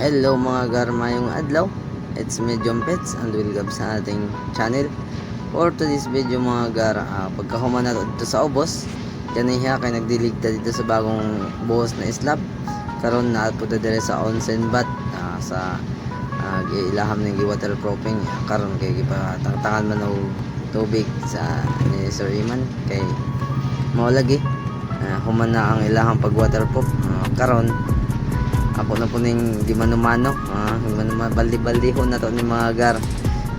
Hello mga garmayong adlaw. It's me John Pets and welcome sa ating channel. For today's video mga gar, uh, pagkahuman na to dito sa ubos, kaniya kay nagdiligta dito sa bagong buhos na islab. Karon na po dire sa onsen bath ah, sa uh, ilaham ng waterproofing karon kay gipatangtangan man og tubig sa ni Sir Iman kay mao lagi ah, human na ang ilahang pag waterproof Ah, karon ako na po ning di manumano ah, di manumano baldi-baldi ho na to ni mga gar.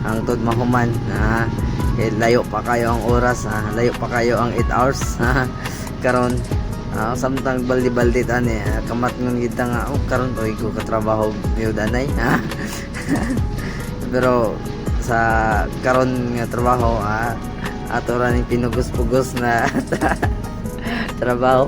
Ang tod mahuman ah, kay layo pa kayo ang oras ah, layo pa kayo ang 8 hours ah, karon ah, samtang baldi-baldi tani ah, kamat ngun kita nga oh, karon to ko katrabaho niyo danay ah. pero sa karon nga trabaho ah, ato ra ning pinugos-pugos na trabaho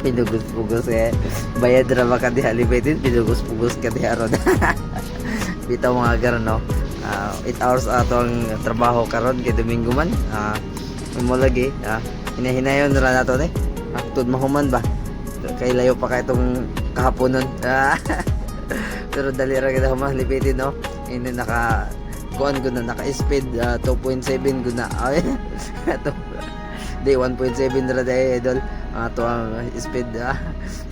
pinugos-pugos eh bayad ra ka di halibitin pinugos-pugos ka di aron. Bitaw mga gar no? 8 hours ato ang trabaho karon kay domingo man. Ah mo lagi ah hinahinayon ra nato ni aktod mahuman ba? Kay layo pa kay itong kahaponon. Ah, pero dali ra kita human libitin no? Ini naka kuan ko na naka speed 2.7 ko na. Ay di 1.7 ra day idol. Ato ang speed ah.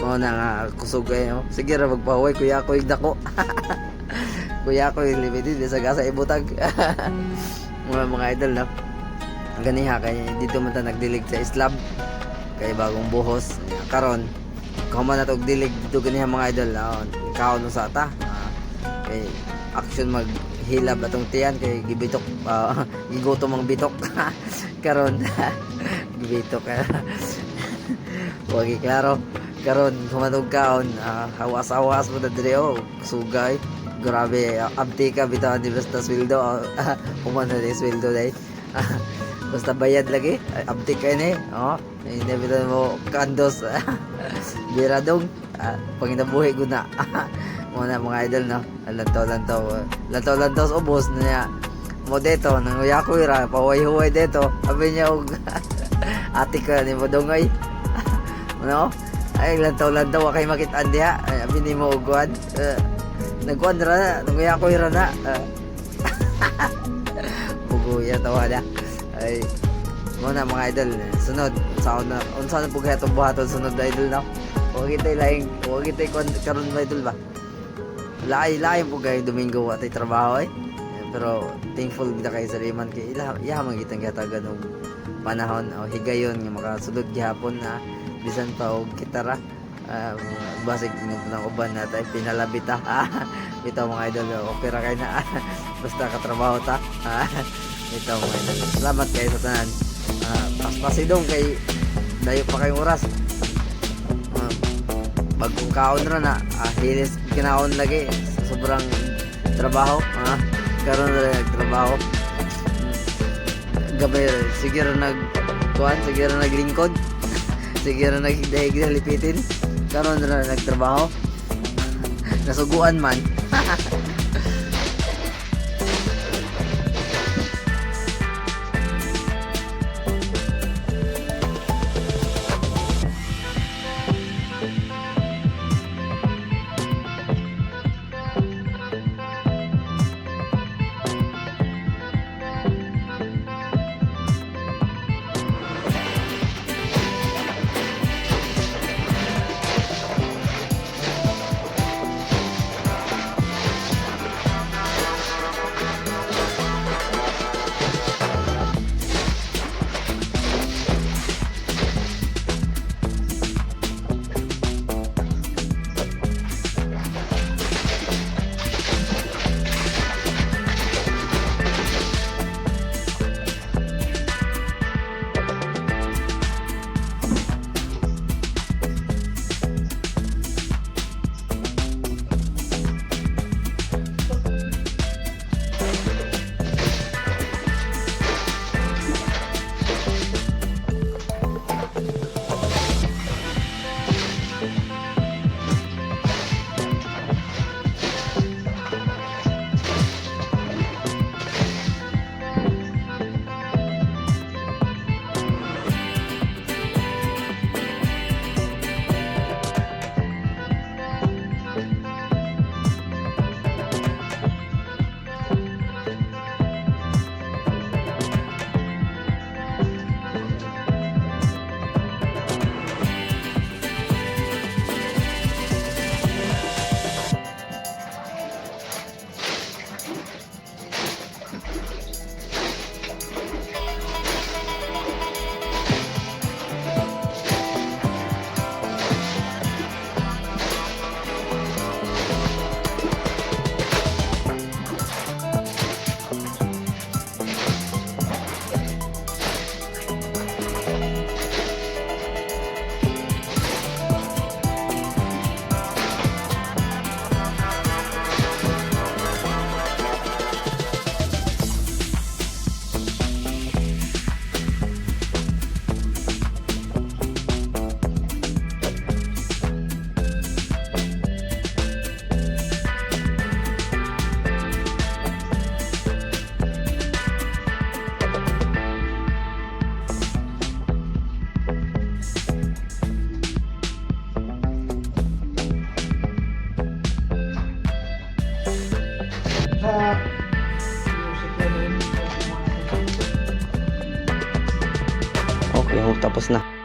Mo na nga kusog kayo. Sige ra magpahuway kuya ko igdako kuya ko limited sa gasa ibutag. Mga mga idol na ganiha kay dito man ta nagdilig sa slab kay bagong buhos. Karon. Kahuman na to og dilig dito ganiha mga idol ah, kaon sa ta Ah, kay action mag hilab atong tiyan kay gibitok uh, gigutom ang bitok. Karon gibitok Wagi klaro. Karon humatog kaon ah, hawas-hawas mo na dire oh sugay. Grabe ah, abti ka bitaw di basta sweldo uh, human na di sweldo dai. Basta bayad lagi abti ka ni oh. Hindi bitaw mo kandos. Biradong uh, pag inabuhi ko na. Muna mga idol no? Lantaw lantaw. Lantaw lantaw ubos niya. Mo deto nang uya ko ira. Paway-huway deto. Sabi niya og ati ka ni mo dongay? Ano? Ay lantaw lantaw wa kay makitaan diha. Ay abi ni mo ugwan uh, nagkuan ra na. Nang uya ko ira na. Uh, buguya tawa na. Ay mo na mga idol. Sunod. Sa una unsa na pug hatong buhaton sunod na idol na Huwag kita'y laing, huwag kita'y kon- karon ba idol ba? Laay, laay po kayo Domingo at ay trabaho eh. Pero thankful kita kay sa Riman kay ila, yaman kitang katagan ng panahon o higayon nga makasulod gihapon na bisan pa og gitara. Uh, basig ng uban na tayo pinalabita. Ah bitaw mga idol opera kay na. Basta katrabaho ta. Bitaw mga idol. Salamat kayo sa tanan. Ah paspasidong kay dayo pa kayong oras. Ah, bagong kaon ra na. Ah, hilis kinaon lagi. Sobrang trabaho. Ah, karon ra nagtrabaho gabi sige ra nag kuan sige ra naglingkod. Sige ra nagdahig na lipitin. Karon ra nagtrabaho nasuguan man sa music na rin. Okay, oh, tapos na.